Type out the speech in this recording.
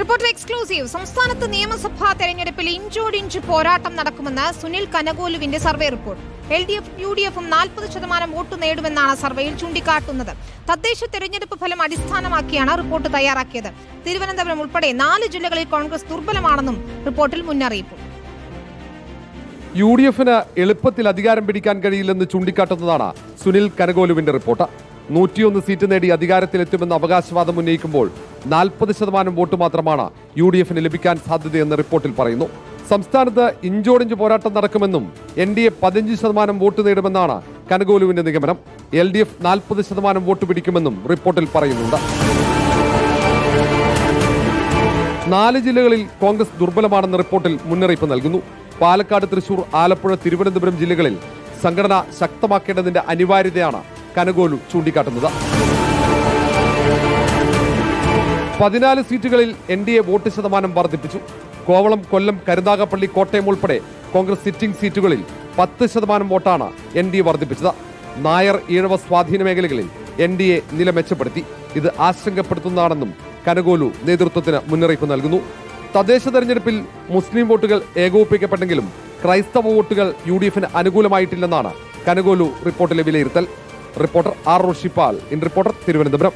Reporter exclusive സംസ്ഥാനത്ത് നിയമസഭാ തെരഞ്ഞെടുപ്പിൽ ഇഞ്ചോടിഞ്ച് പോരാട്ടം നടക്കുമെന്ന് Sunil കനകോലുവിന്റെ survey report. L D F U D എഫും നാൽപ്പത് ശതമാനം വോട്ട് നേടുമെന്നാണ് സർവേയിൽ ചൂണ്ടിക്കാട്ടുന്നത്. തദ്ദേശ തെരഞ്ഞെടുപ്പ് ഫലം അടിസ്ഥാനമാക്കിയാണ് റിപ്പോർട്ട് തയ്യാറാക്കിയത്. തിരുവനന്തപുരം ഉൾപ്പെടെ നാല് ജില്ലകളിൽ കോൺഗ്രസ് ദുർബലമാണെന്നും റിപ്പോർട്ടിൽ മുന്നറിയിപ്പ്. യു ഡി എഫിന് എളുപ്പത്തിൽ അധികാരം പിടിക്കാൻ കഴിയില്ലെന്ന് ചൂണ്ടിക്കാട്ടുന്നതാണ് സുനിൽ കനകോലുവിന്റെ റിപ്പോർട്ട്. നൂറ്റിയൊന്ന് സീറ്റ് നേടി അധികാരത്തിലെത്തുമെന്ന അവകാശവാദം ഉന്നയിക്കുമ്പോൾ നാൽപ്പത് ശതമാനം വോട്ട് മാത്രമാണ് യു ഡി എഫിന് ലഭിക്കാൻ സാധ്യതയെന്ന് റിപ്പോർട്ടിൽ പറയുന്നു. സംസ്ഥാനത്ത് ഇഞ്ചോടിഞ്ച് പോരാട്ടം നടക്കുമെന്നും എൻ ഡി എ പതിനഞ്ച് ശതമാനം വോട്ട് നേടുമെന്നാണ് കനകോലുവിന്റെ നിഗമനം. എൽ ഡി എഫ് നാൽപ്പത് ശതമാനം വോട്ട് പിടിക്കുമെന്നും റിപ്പോർട്ടിൽ പറയുന്നുണ്ട്. നാല് ജില്ലകളിൽ കോൺഗ്രസ് ദുർബലമാണെന്ന റിപ്പോർട്ടിൽ മുന്നറിയിപ്പ് നൽകുന്നു. പാലക്കാട് തൃശൂർ ആലപ്പുഴ തിരുവനന്തപുരം ജില്ലകളിൽ സംഘടന ശക്തമാക്കേണ്ടതിന്റെ അനിവാര്യതയാണ് കനകോലു ചൂണ്ടിക്കാട്ടുന്നത്. പതിനാല് സീറ്റുകളിൽ എൻ ഡി എ വോട്ട് ശതമാനം വർദ്ധിപ്പിച്ചു. കോവളം കൊല്ലം കരുനാഗപ്പള്ളി കോട്ടയം ഉൾപ്പെടെ കോൺഗ്രസ് സിറ്റിംഗ് സീറ്റുകളിൽ പത്ത് ശതമാനം വോട്ടാണ് എൻ ഡി എ വർദ്ധിപ്പിച്ചത്. നായർ ഈഴവ സ്വാധീന മേഖലകളിൽ എൻ ഡി എ നില മെച്ചപ്പെടുത്തി. ഇത് ആശങ്കപ്പെടുത്തുന്നതാണെന്നും കനകോലു നേതൃത്വത്തിന് മുന്നറിയിപ്പ് നൽകുന്നു. തദ്ദേശ തെരഞ്ഞെടുപ്പിൽ മുസ്ലിം വോട്ടുകൾ ഏകോപിപ്പിക്കപ്പെട്ടെങ്കിലും ക്രൈസ്തവ വോട്ടുകൾ യു ഡി എഫിന് അനുകൂലമായിട്ടില്ലെന്നാണ് കനകോലു റിപ്പോർട്ടിലെ വിലയിരുത്തൽ. Reporter R Roshipal in reporter Thiruvananthapuram.